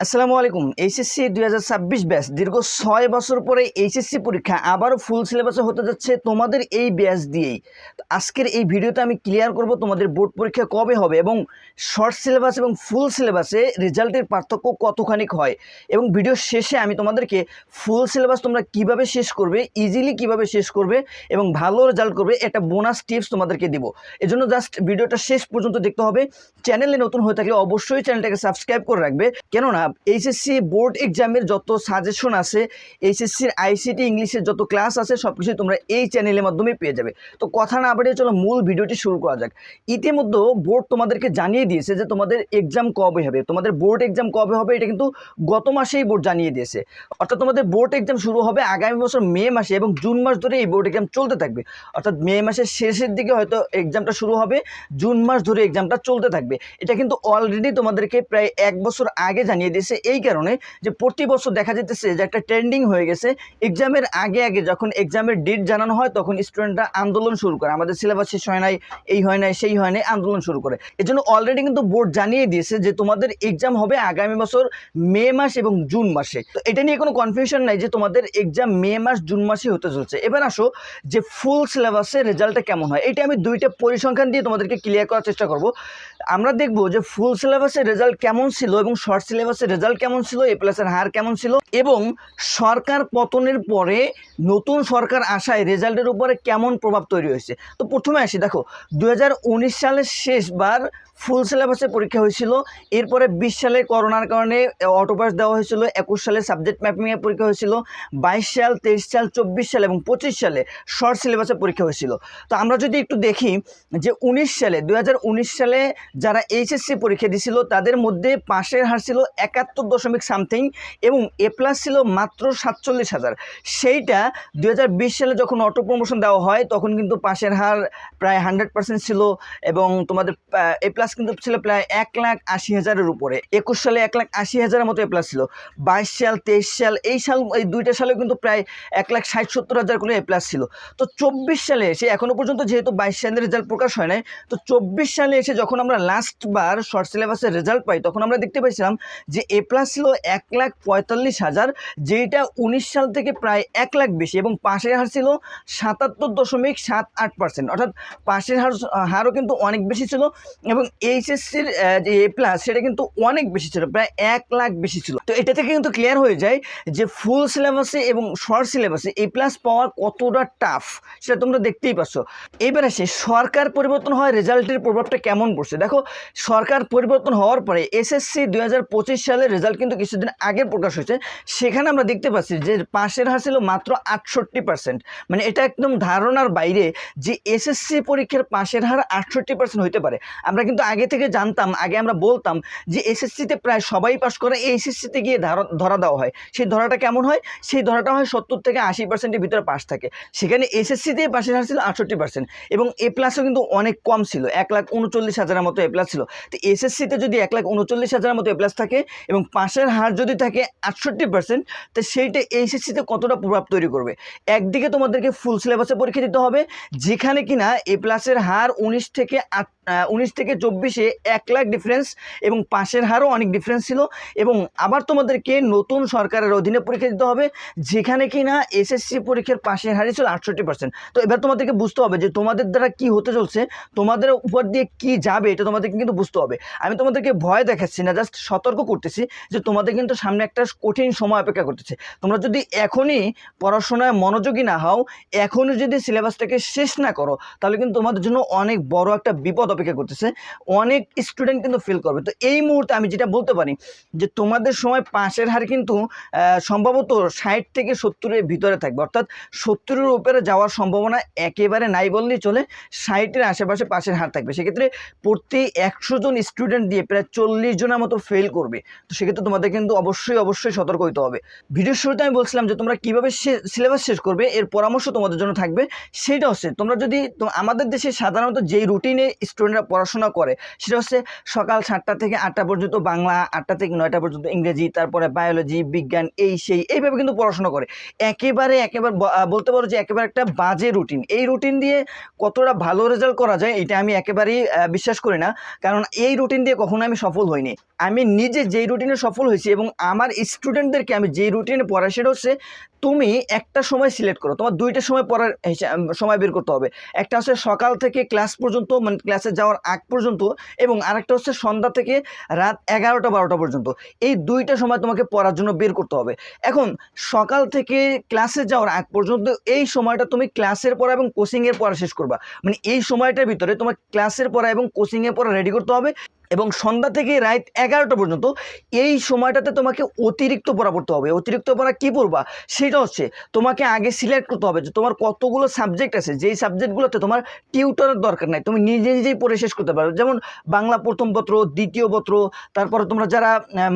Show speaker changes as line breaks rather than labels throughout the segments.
আসসালামু আলাইকুম। এইচএসসি দুই হাজার ছাব্বিশ ব্যাচ। দীর্ঘ ছয় বছর পরে এইচএসসি পরীক্ষা আবারও ফুল সিলেবাসে হতে যাচ্ছে তোমাদের এই ব্যাচ দিয়েই। আজকের এই ভিডিওতে আমি ক্লিয়ার করব তোমাদের বোর্ড পরীক্ষা কবে হবে এবং শর্ট সিলেবাস এবং ফুল সিলেবাসে রেজাল্টের পার্থক্য কতখানিক হয়। এবং ভিডিও শেষে আমি তোমাদেরকে ফুল সিলেবাস তোমরা কীভাবে শেষ করবে ইজিলি কীভাবে শেষ করবে এবং ভালো রেজাল্ট করবে একটা বোনাস টিপস তোমাদেরকে দিব। এজন্য জাস্ট ভিডিওটা শেষ পর্যন্ত দেখতে হবে। চ্যানেলে নতুন হয়ে থাকলে অবশ্যই চ্যানেলটাকে সাবস্ক্রাইব করে রাখবে। কেননা এইচএসসি বোর্ড এক্সামের যত সাজেশন আছে এইচএসসির আইসিটি ইংলিশের যত ক্লাস আছে সব কিছুই তোমরা এই চ্যানেলের মাধ্যমে পেয়ে যাবে। তো কথা না বাড়িয়ে চলো, মূল ভিডিওটি শুরু করা যাক। ইতিমধ্যে বোর্ড তোমাদেরকে জানিয়ে দিয়েছে যে তোমাদের এক্সাম কবে হবে। তোমাদের বোর্ড এক্সাম কবে হবে, এটা কিন্তু গত মাসেই বোর্ড জানিয়ে দিয়েছে। অর্থাৎ তোমাদের বোর্ড এক্সাম শুরু হবে আগামী বছর মে মাসে এবং জুন মাস ধরে এই বোর্ড এক্সাম চলতে থাকবে। অর্থাৎ মে মাসের শেষের দিকে হয়তো এক্সামটা শুরু হবে, জুন মাস ধরে এক্সামটা চলতে থাকবে। এটা কিন্তু অলরেডি তোমাদেরকে প্রায় এক বছর আগে জানিয়ে দিয়েছে এই কারণে যে প্রতি বছর দেখা যেতেছে যে একটা ট্রেন্ডিং হয়ে গেছে। এক্সামের আগে আগে যখন এক্সামের ডেট জানানো হয়, তখন স্টুডেন্টরা আন্দোলন শুরু করে। আমাদের সিলেবাস শেষ হয় নাই, এই হয় নাই, সেই হয় নাই, আন্দোলন শুরু করে। এজন্য অলরেডি কিন্তু বোর্ড জানিয়ে দিয়েছে যে তোমাদের এক্সাম হবে আগামী বছর মে মাস এবং জুন মাসে। তো এটা নিয়ে কোনো কনফিউশন নাই যে তোমাদের এক্সাম মে মাস, জুন মাসে হতে চলছে। এবার আসো যে ফুল সিলেবাসের রেজাল্টটা কেমন হয়। এটা আমি দুইটা পরিসংখ্যান দিয়ে তোমাদেরকে ক্লিয়ার করার চেষ্টা করব। আমরা দেখব যে ফুল সিলেবাসের রেজাল্ট কেমন ছিল এবং শর্ট সিলেবাসের রেজাল্ট কেমন ছিল? এ প্লাসের হার কেমন ছিল? এবং সরকার পতনের পরে নতুন সরকার আসায় রেজাল্টের উপরে কেমন প্রভাব তৈরি হয়েছে? তো প্রথমে আসি, দেখো দু সালের শেষবার ফুল সিলেবাসে পরীক্ষা হয়েছিল। এরপরে বিশ সালে করোনার কারণে অটোপাস দেওয়া হয়েছিল। একুশ সালে সাবজেক্ট ম্যাপিংয়ে পরীক্ষা হয়েছিল। বাইশ সাল, তেইশ সাল, চব্বিশ সাল এবং পঁচিশ সালে শর্ট সিলেবাসে পরীক্ষা হয়েছিল। তো আমরা যদি একটু দেখি যে উনিশ সালে দু হাজার উনিশ সালে যারা এইচএসসি পরীক্ষা দিয়েছিল তাদের মধ্যে পাশের হার ছিল একাত্তর দশমিক সামথিং এবং এ প্লাস ছিল মাত্র সাতচল্লিশ হাজার। সেইটা দু হাজার বিশ সালে যখন অটো প্রমোশন দেওয়া হয়, তখন কিন্তু পাশের হার প্রায় হান্ড্রেড পার্সেন্ট ছিল এবং তোমাদের এ প্লাস কিন্তু ছিল প্রায় এক লাখ আশি হাজারের উপরে। একুশ সালে এক লাখ আশি হাজারের মতো এ প্লাস ছিল। বাইশ সাল, তেইশ সাল, এই সাল, এই দুইটা সালে কিন্তু প্রায় এক লাখ ষাট সত্তর হাজার করে এ প্লাস ছিল। তো চব্বিশ সালে এসে এখনও পর্যন্ত যেহেতু বাইশ সালের রেজাল্ট প্রকাশ হয় নাই, তো চব্বিশ সালে এসে যখন আমরা লাস্টবার শর্ট সিলেবাসের রেজাল্ট পাই, তখন আমরা দেখতে পাইছিলাম যে এ প্লাস ছিল এক লাখ পঁয়তাল্লিশ হাজার যেটা উনিশ সাল থেকে প্রায় এক লাখ বেশি এবং পাশের হার ছিল সাতাত্তর দশমিক সাত আট পার্সেন্ট অর্থাৎ পাশের হার, হারও কিন্তু অনেক বেশি ছিল এবং এইচএসসির যে এ প্লাস সেটা কিন্তু অনেক বেশি ছিল, প্রায় এক লাখ বেশি ছিল। তো এটা থেকে কিন্তু ক্লিয়ার হয়ে যায় যে ফুল সিলেবাসে এবং শর্ট সিলেবাসে এ প্লাস পাওয়া কতটা টাফ সেটা তোমরা দেখতেই পাচ্ছ। এবার আসে, সরকার পরিবর্তন হয় রেজাল্টের প্রভাবটা কেমন পড়ছে? দেখো, সরকার পরিবর্তন হওয়ার পরে এসএসসি দুই পঁচিশ সালের রেজাল্ট কিন্তু কিছুদিন আগে প্রকাশ হয়েছে। সেখানে আমরা দেখতে পাচ্ছি যে পাশের হার ছিল মাত্র আটষট্টি পার্সেন্ট মানে এটা একদম ধারণার বাইরে যে এসএসসি পরীক্ষার পাশের হার আটষট্টি পার্সেন্ট হতে পারে। আমরা কিন্তু আগে থেকে জানতাম, আগে আমরা বলতাম যে এসএসসিতে প্রায় সবাই পাস করে এসএসসিতে গিয়ে ধারা- দেওয়া হয়। সেই ধরাটা কেমন হয়? সেই ধরাটা হয় সত্তর থেকে আশি পার্সেন্টের ভিতরে পাস থাকে। সেখানে এসএসসিতে পাশের হার ছিল আটষট্টি পার্সেন্ট এবং এ প্লাসও কিন্তু অনেক কম ছিল। এক লাখ উনচল্লিশ হাজারের মতো এ প্লাস ছিল। তো এসএসসিতে যদি এক লাখ উনচল্লিশ হাজারের মতো এ প্লাস থাকে এবং পাশের হার যদি থাকে আটষট্টি পার্সেন্ট তো সেইটা এইচএসসিতে কতটা প্রভাব তৈরি করবে? একদিকে তোমাদেরকে ফুল সিলেবাসে পরীক্ষা দিতে হবে, যেখানে কিনা এ প্লাসের হার উনিশ থেকে আট উনিশ থেকে চব্বিশে এক লাখ ডিফারেন্স এবং পাশের হারও অনেক ডিফারেন্স ছিল। এবং আবার তোমাদেরকে নতুন সরকারের অধীনে পরীক্ষা দিতে হবে, যেখানে কি না এসএসসি পরীক্ষার পাশের হারই ছিল আটষট্টি পার্সেন্ট তো এবার তোমাদেরকে বুঝতে হবে যে তোমাদের দ্বারা কি হতে চলছে, তোমাদের উপর দিয়ে কি যাবে এটা তোমাদেরকে কিন্তু বুঝতে হবে। আমি তোমাদেরকে ভয় দেখাচ্ছি না জাস্ট সতর্ক করতেছি যে তোমাদের কিন্তু সামনে একটা কঠিন সময় অপেক্ষা করতেছে। তোমরা যদি এখনই পড়াশোনায় মনোযোগী না হও, এখনই যদি সিলেবাসটাকে শেষ না করো, তাহলে কিন্তু তোমাদের জন্য অনেক বড় একটা বিপদ অপেক্ষা করতেছে, অনেক স্টুডেন্ট কিন্তু ফেল করবে। তো এই মুহূর্তে আমি যেটা বলতে পারি যে, তোমাদের সময় পাশের হার কিন্তু সম্ভবত ষাট থেকে সত্তরের ভিতরে থাকবে। অর্থাৎ সত্তরের উপরে যাওয়ার সম্ভাবনা একেবারে নাই বললেই চলে, ষাটের আশেপাশে পাশের হার থাকবে। সেক্ষেত্রে প্রতি একশো জন স্টুডেন্ট দিয়ে প্রায় চল্লিশ জনের মতো ফেল করবে। তো সেক্ষেত্রে তোমাদের কিন্তু অবশ্যই অবশ্যই সতর্ক হতে হবে। ভিডিওর শুরুতে আমি বলছিলাম যে, তোমরা কীভাবে সিলেবাস শেষ করবে, এর পরামর্শ তোমাদের জন্য থাকবে। সেটা হচ্ছে, তোমরা যদি আমাদের দেশে সাধারণত যেই রুটিনে স্টুডেন্ট স্টুডেন্টরা পড়াশোনা করে। সেটা হচ্ছে সকাল সাতটা থেকে আটটা পর্যন্ত বাংলা, আটটা থেকে নয়টা পর্যন্ত ইংরেজি, তারপরে বায়োলজি, বিজ্ঞান, এই সেই, এইভাবে কিন্তু পড়াশোনা করে। একেবারে একেবারে বলতে পারো যে একেবারে একটা বাজে রুটিন এই রুটিন দিয়ে কতটা ভালো রেজাল্ট করা যায়, এটা আমি একেবারেই বিশ্বাস করি না। কারণ এই রুটিন দিয়ে কখনো আমি সফল হইনি। আমি নিজে যেই রুটিনে সফল হয়েছি এবং আমার স্টুডেন্টদেরকে আমি যেই রুটিনে পড়াই, সেটা হচ্ছে তুমি একটা সময় সিলেক্ট করো। তোমার দুইটা সময় পড়ার সময় বের করতে হবে। একটা হচ্ছে সকাল থেকে ক্লাস পর্যন্ত মানে ক্লাসে যাওয়ার আগ পর্যন্ত এবং আরেকটা হচ্ছে সন্ধ্যা থেকে রাত এগারোটা বারোটা পর্যন্ত। এই দুইটা সময় তোমাকে পড়ার জন্য বের করতে হবে। এখন সকাল থেকে ক্লাসে যাওয়ার আগ পর্যন্ত এই সময়টা তুমি ক্লাসের পড়া এবং কোচিংয়ের পড়া শেষ করবা। মানে এই সময়টার ভিতরে তোমার ক্লাসের পড়া এবং কোচিংয়ের পড়া রেডি করতে হবে। এবং সন্ধ্যা থেকে রাত এগারোটা পর্যন্ত এই সময়টাতে তোমাকে অতিরিক্ত পড়া পড়তে হবে। অতিরিক্ত পড়া কী পড়বা? সেটা হচ্ছে তোমাকে আগে সিলেক্ট করতে হবে যে তোমার কতগুলো সাবজেক্ট আছে। যেই সাবজেক্টগুলোতে তোমার টিউটরের দরকার নাই, তুমি নিজে নিজেই পড়ে শেষ করতে পারো। যেমন বাংলা প্রথম পত্র, দ্বিতীয় পত্র, তারপরে তোমরা যারা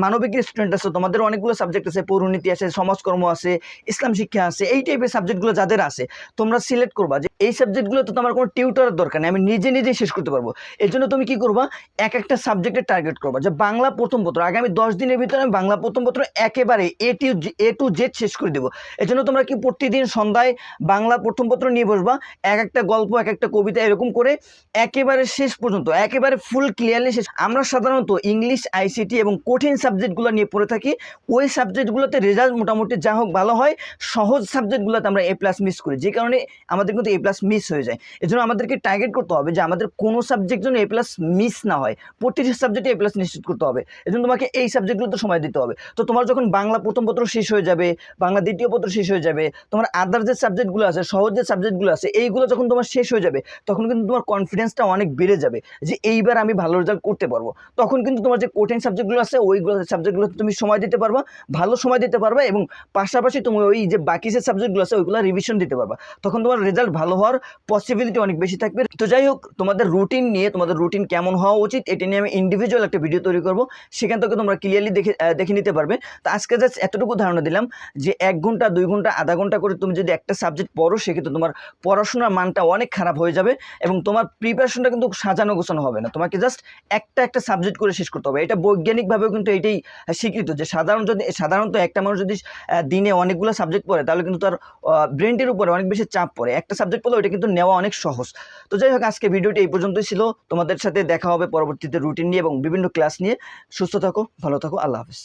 মানবিক স্টুডেন্ট আছে, তোমাদের অনেকগুলো সাবজেক্ট আছে। পৌরনীতি আছে, সমাজকর্ম আছে, ইসলাম শিক্ষা আছে, এই টাইপের সাবজেক্টগুলো যাদের আছে, তোমরা সিলেক্ট করবা যে এই সাবজেক্টগুলোতে তোমার কোনো টিউটরের দরকার নেই। আমি নিজে নিজেই শেষ করতে পারব। এর জন্য তুমি কি করবা? এক একটা সাবজেক্টে টার্গেট করব। যে বাংলা প্রথম পত্র, আগামী দশ দিনের ভিতরে আমি বাংলা প্রথম পত্র একেবারে A to A to Z শেষ করে দেবো। এর জন্য তোমরা কি প্রতিদিন সন্ধ্যায় বাংলা প্রথম পত্র নিয়ে বসবা, এক একটা গল্প, এক একটা কবিতা এরকম করে একেবারে শেষ পর্যন্ত, একেবারে ফুল ক্লিয়ারলি শেষ। আমরা সাধারণত ইংলিশ আইসিটি এবং কঠিন সাবজেক্টগুলো নিয়ে পড়ে থাকি। ওই সাবজেক্টগুলোতে রেজাল্ট মোটামুটি যা হোক ভালো হয়, সহজ সাবজেক্টগুলোতে আমরা এ প্লাস মিস করি। যে কারণে আমাদের কিন্তু এ প্লাস মিস হয়ে যায়। এজন্য আমাদেরকে টার্গেট করতে হবে যে আমাদের কোনো সাবজেক্ট যেন এ প্লাস মিস না হয়। প্রতিটি সাবজেক্টে এ প্লাস নিশ্চিত করতে হবে। এজন্য তোমাকে এই সাবজেক্টগুলোতে সময় দিতে হবে। তো তোমার যখন বাংলা প্রথম পত্র শেষ হয়ে যাবে, বাংলা দ্বিতীয় পত্র শেষ হয়ে যাবে, তোমার আদার যে সাবজেক্টগুলো আছে, সহজ যে সাবজেক্টগুলো আছে, এইগুলো যখন তোমার শেষ হয়ে যাবে, তখন কিন্তু তোমার কনফিডেন্সটা অনেক বেড়ে যাবে যে এইবার আমি ভালো রেজাল্ট করতে পারব। তখন কিন্তু তোমার যে কঠিন সাবজেক্টগুলো আছে ওইগুলো সাবজেক্টগুলোতে তুমি সময় দিতে পারবা, ভালো সময় দিতে পারবা এবং পাশাপাশি তুমি ওই যে বাকি যে সাবজেক্টগুলো আছে, ওইগুলো রিভিশন দিতে পারবা। তখন তোমার রেজাল্ট ভালো হওয়ার পসিবিলিটি অনেক বেশি থাকবে। তো যাই হোক, তোমাদের রুটিন নিয়ে, তোমাদের রুটিন কেমন হওয়া উচিত, এটি নিয়ে আমি ইন্ডিভিজুয়াল একটা ভিডিও তৈরি করব, সেখান থেকে তোমরা ক্লিয়ারলি দেখে দেখে নিতে পারবে। তো আজকে জাস্ট এতটুকু ধারণা দিলাম যে এক ঘণ্টা, দুই ঘণ্টা, আধা ঘণ্টা করে তুমি যদি একটা সাবজেক্ট পড়ো, সেক্ষেত্রে তোমার পড়াশোনার মানটা অনেক খারাপ হয়ে যাবে এবং তোমার প্রিপারেশনটা কিন্তু সাজানো গোছানো হবে না। তোমাকে জাস্ট একটা একটা সাবজেক্ট করে শেষ করতে হবে। এটা বৈজ্ঞানিকভাবেও কিন্তু এটাই স্বীকৃত যে সাধারণ যদি, সাধারণত একটা মানুষ যদি দিনে অনেকগুলো সাবজেক্ট পড়ে, তাহলে কিন্তু তার ব্রেনটির উপরে অনেক বেশি চাপ পড়ে। একটা সাবজেক্ট পড়লে ওটা কিন্তু নেওয়া অনেক সহজ। তো যাই হোক, আজকে ভিডিওটি এই পর্যন্তই ছিল। তোমাদের সাথে দেখা হবে পরবর্তীতে রুটিন নিয়ে এবং বিভিন্ন ক্লাস নিয়ে সুস্থ থাকো ভালো থাকো আল্লাহ হাফিজ।